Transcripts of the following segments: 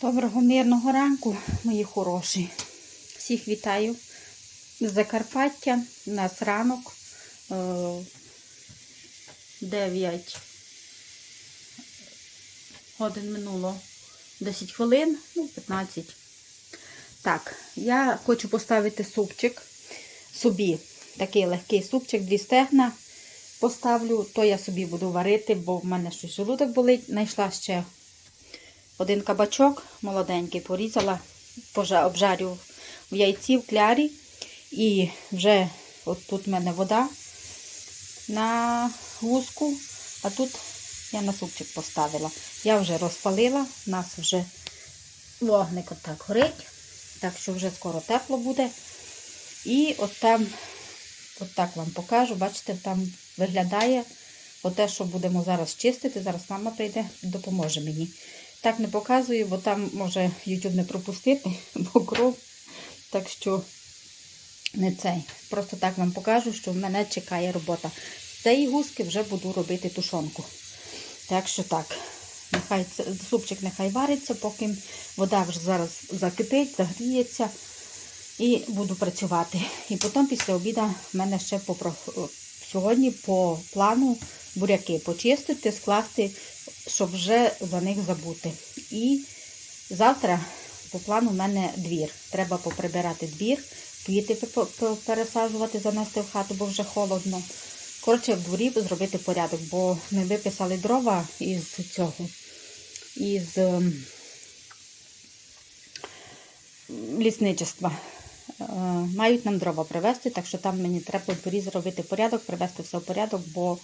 Доброго мирного ранку, мої хороші. Всіх вітаю з Закарпаття. У нас ранок е, 9 годин минуло 10 хвилин, ну 15. Так, я хочу поставити супчик собі. Такий легкий супчик, дві стегна поставлю, то я собі буду варити, бо в мене щось желудок болить. Знайшла ще один кабачок молоденький, порізала, обжарю в яйці, в клярі. І вже от тут в мене вода на гуску, а тут я на супчик поставила. Я вже розпалила, у нас вже вогник отак горить, так що вже скоро тепло буде. І от там, от так вам покажу, бачите, там виглядає оте, що будемо зараз чистити. Зараз мама прийде, допоможе мені. Так не показую, бо там може YouTube не пропустити, бо кров. Так що не цей. Просто так вам покажу, що в мене чекає робота. З цієї гуски вже буду робити тушонку. Так що так. Нехай супчик нехай вариться, поки вода вже зараз закипить, загріється. І буду працювати. І потім після обіду в мене ще по, сьогодні по плану буряки почистити, скласти, щоб вже за них забути. І завтра по плану в мене двір. Треба поприбирати двір, квіти пе- пе- пересаджувати, занести в хату, бо вже холодно. Коротше, в дворі зробити порядок, бо ми виписали дрова із цього, із ем, лісничества. Е, Мають нам дрова привезти, так що там мені треба в дворі зробити порядок, привезти все в порядок, бо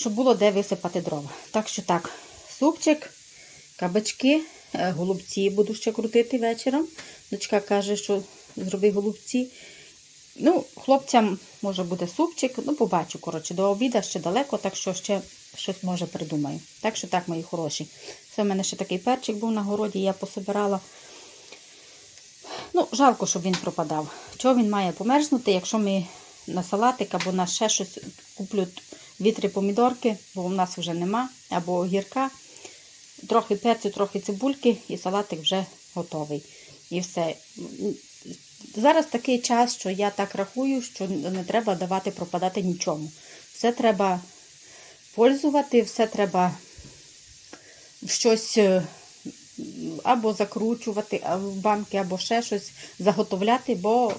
щоб було де висипати дрова. Так що так, супчик, кабачки, е, голубці буду ще крутити вечором. Дочка каже, що зроби голубці. Ну, хлопцям може буде супчик, ну побачу, коротше, до обіду ще далеко, так що ще щось може придумаю. Так що так, мої хороші. Це в мене ще такий перчик був на городі, я пособирала. Ну, жалко, щоб він пропадав. Чого він має померзнути, якщо ми на салатик або на ще щось куплю дві-три помідорки, бо в нас вже нема, або огірка, трохи перцю, трохи цибульки, і салатик вже готовий. І все. Зараз такий час, що я так рахую, що не треба давати пропадати нічому. Все треба пользувати, все треба щось е, або закручувати в банки, або ще щось заготовляти, бо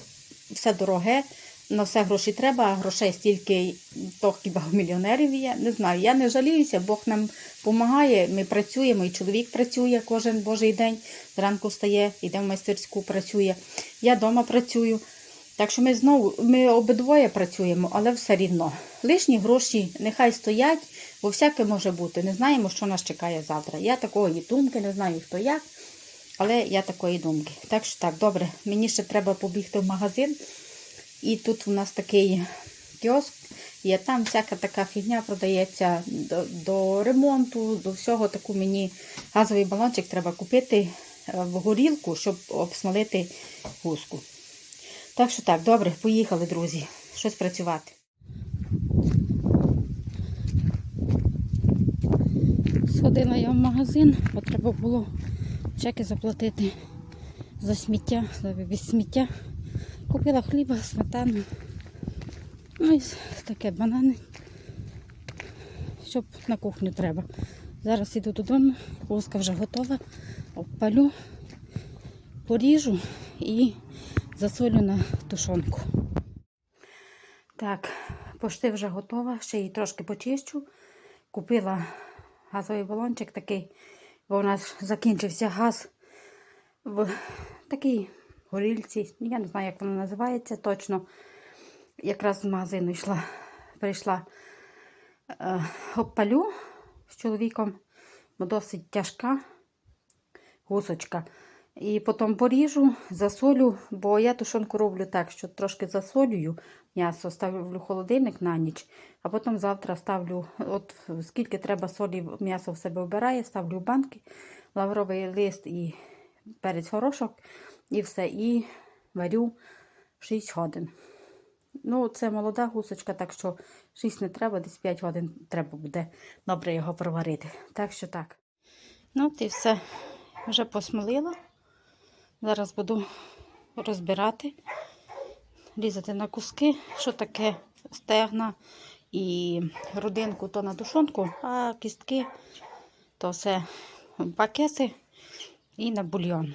все дороге, на все гроші треба, а грошей стільки, то хіба у мільйонерів є. Не знаю, я не жаліюся, Бог нам допомагає, ми працюємо, і чоловік працює кожен божий день, зранку встає, йде в майстерську, працює. Я вдома працюю. Так що ми знову, ми обидвоє працюємо, але все рівно. Лишні гроші нехай стоять, бо всяке може бути. Не знаємо, що нас чекає завтра. Я такої думки, не знаю хто як, але я такої думки. Так що так, добре, мені ще треба побігти в магазин. І тут у нас такий кіоск, і там всяка така фігня продається до, до ремонту, до всього таку мені газовий балончик треба купити е, в горілку, щоб обсмолити гуску. Так що так, добре, поїхали, друзі. Щось працювати. Сходила я в магазин, бо треба було чеки заплатити за сміття, за вивіз сміття. Купила хліба, сметану. Ну і таке банани, щоб на кухню треба. Зараз іду додому, луска вже готова, обпалю, поріжу і засолю на тушонку. Так, пошти вже готова, ще її трошки почищу. Купила газовий балончик такий, бо у нас закінчився газ в такій горільці. Я не знаю, як вона називається точно. Якраз з магазину йшла, прийшла е, обпалю з чоловіком, бо досить тяжка гусочка. І потім поріжу, засолю, бо я тушонку роблю так, що трошки засолюю м'ясо, ставлю в холодильник на ніч, а потім завтра ставлю, от скільки треба солі м'ясо в себе вбирає, ставлю в банки, лавровий лист і перець горошок, і все. І варю 6 годин. Ну, це молода гусочка, так що 6 не треба, десь 5 годин треба буде добре його проварити. Так що так. Ну, і все. Вже посмолила. Зараз буду розбирати, різати на куски, що таке стегна і родинку то на душонку, а кістки то все пакети і на бульйон.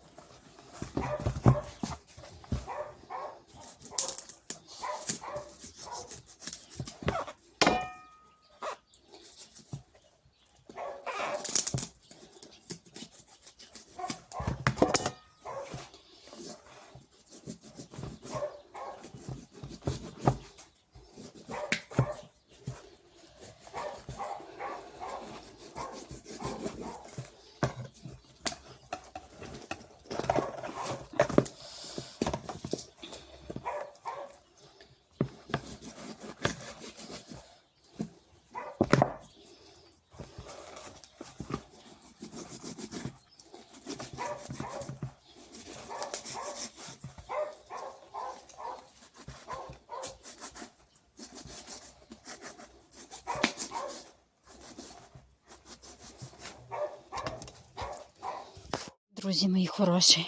Друзі мої хороші,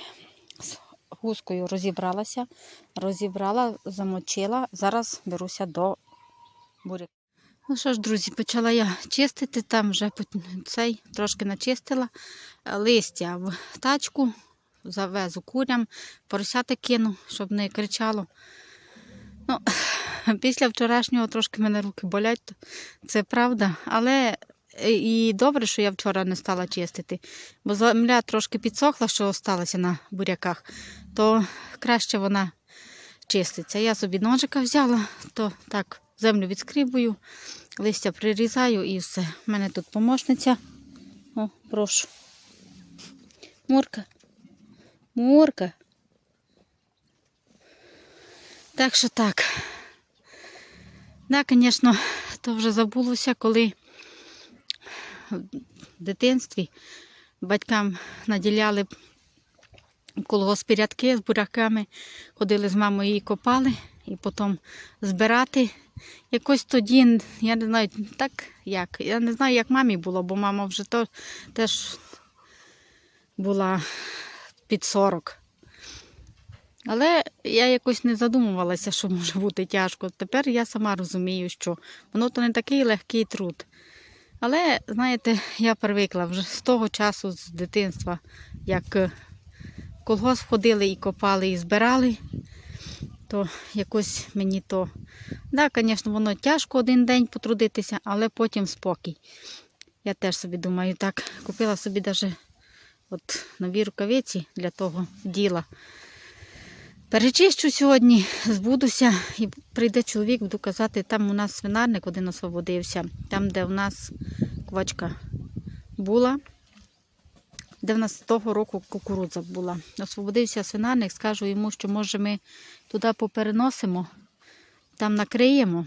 з гускою розібралася, розібрала, замочила. Зараз беруся до буряк. Ну що ж, друзі, почала я чистити, там вже цей трошки начистила листя в тачку, завезу курям, поросяти кину, щоб не кричало. Ну, після вчорашнього трошки мене руки болять, це правда. Але і добре, що я вчора не стала чистити, бо земля трошки підсохла, що осталося на буряках, то краще вона чиститься. Я собі ножика взяла, то так землю відскрібую, листя прирізаю і все. У мене тут помощниця. О, прошу. Мурка. Мурка. Так що так. Да, звісно, то вже забулося, коли в дитинстві батькам наділяли колгоспі рядки з буряками, ходили з мамою і копали, і потім збирати. Якось тоді, я не знаю, так як. Я не знаю, як мамі було, бо мама вже то, теж була під 40. Але я якось не задумувалася, що може бути тяжко. Тепер я сама розумію, що воно то не такий легкий труд. Але, знаєте, я привикла вже з того часу, з дитинства, як е, в колгосп ходили і копали, і збирали, то якось мені то. Да, звісно, воно тяжко один день потрудитися, але потім спокій. Я теж собі думаю, так, купила собі навіть от нові рукавиці для того діла. Перечищу сьогодні, збудуся і прийде чоловік, буду казати, там у нас свинарник один освободився, там, де в нас квачка була, де в нас того року кукурудза була. Освободився свинарник, скажу йому, що може ми туди попереносимо, там накриємо,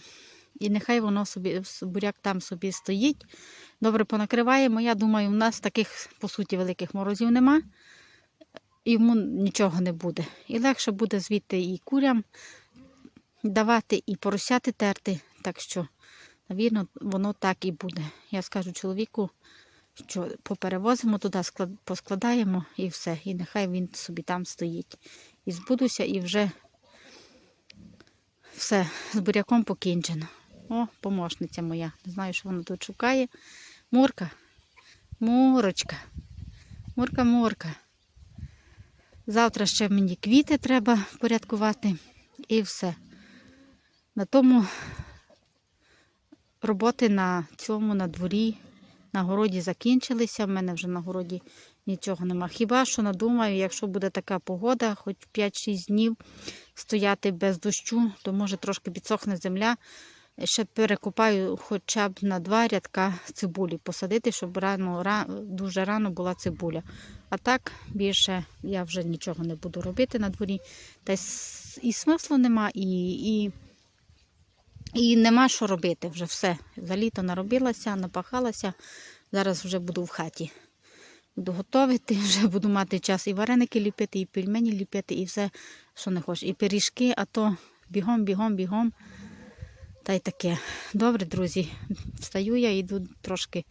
і нехай воно собі, буряк там собі стоїть. Добре понакриваємо. Я думаю, у нас таких, по суті, великих морозів нема і йому нічого не буде. І легше буде звідти і курям давати, і поросяти терти. Так що, навірно, воно так і буде. Я скажу чоловіку, що поперевозимо туди, поскладаємо і все. І нехай він собі там стоїть. І збудуся, і вже все, з буряком покінчено. О, помощниця моя. Не знаю, що вона тут шукає. Мурка. Мурочка. Мурка, мурка. Завтра ще мені квіти треба порядкувати і все. На тому роботи на цьому, на дворі, на городі закінчилися. В мене вже на городі нічого нема. Хіба що надумаю, якщо буде така погода, хоч 5-6 днів стояти без дощу, то може трошки підсохне земля. Ще перекопаю хоча б на два рядка цибулі посадити, щоб рано, ра- дуже рано була цибуля. А так більше я вже нічого не буду робити на дворі. Та і смислу нема, і, і, і нема що робити вже все. За літо наробилася, напахалася. Зараз вже буду в хаті. Буду готувати, вже буду мати час і вареники ліпити, і пельмені ліпити, і все, що не хочеш. І пиріжки, а то бігом, бігом, бігом. Та й таке. Добре, друзі. Встаю я, йду трошки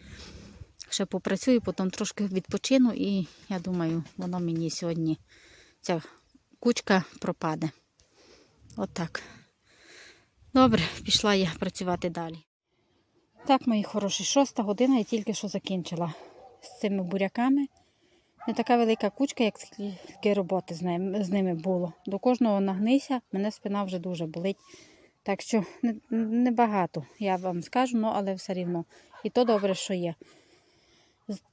ще попрацюю, потім трошки відпочину і я думаю, воно мені сьогодні ця кучка пропаде. Отак. Добре, пішла я працювати далі. Так, мої хороші, шоста година я тільки що закінчила з цими буряками. Не така велика кучка, як скільки роботи з ними, було. До кожного нагнися, мене спина вже дуже болить. Так що не- небагато, я вам скажу, ну, але все рівно. І то добре, що є.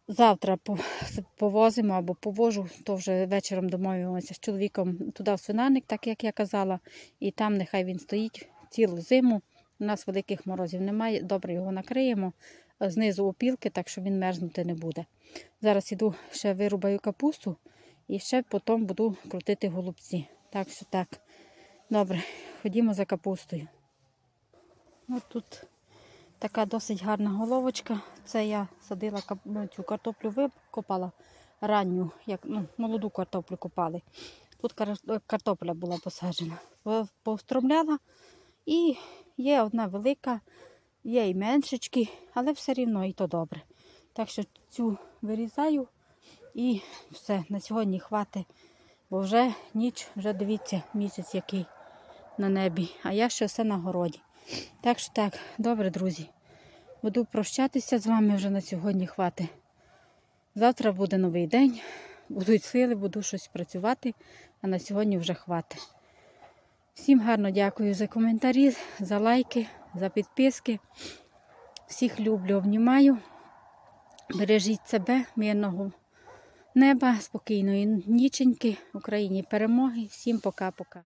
Завтра повозимо або повожу, то вже вечором домовимося з чоловіком туди в свинарник, так як я казала, і там нехай він стоїть цілу зиму. У нас великих морозів немає, добре його накриємо. е, Знизу опілки, так що він мерзнути не буде. Зараз іду ще вирубаю капусту і ще потім буду крутити голубці. Так що так. Добре, ходімо за капустою. Ось тут така досить гарна головочка. Це я садила ну, цю картоплю викопала ранню, як ну, молоду картоплю копали. Тут картопля була посаджена. По- Повстромляла і є одна велика, є і меншечки, але все рівно і то добре. Так що цю вирізаю і все, на сьогодні хватить. Бо вже ніч, вже дивіться, місяць який на небі, а я ще все на городі. Так що так, добре, друзі. Буду прощатися з вами вже на сьогодні хватить. Завтра буде новий день, будуть сили, буду щось працювати, а на сьогодні вже хватить. Всім гарно дякую за коментарі, за лайки, за підписки. Всіх люблю, обнімаю. Бережіть себе, мирного неба, спокійної ніченьки, Україні перемоги. Всім пока-пока.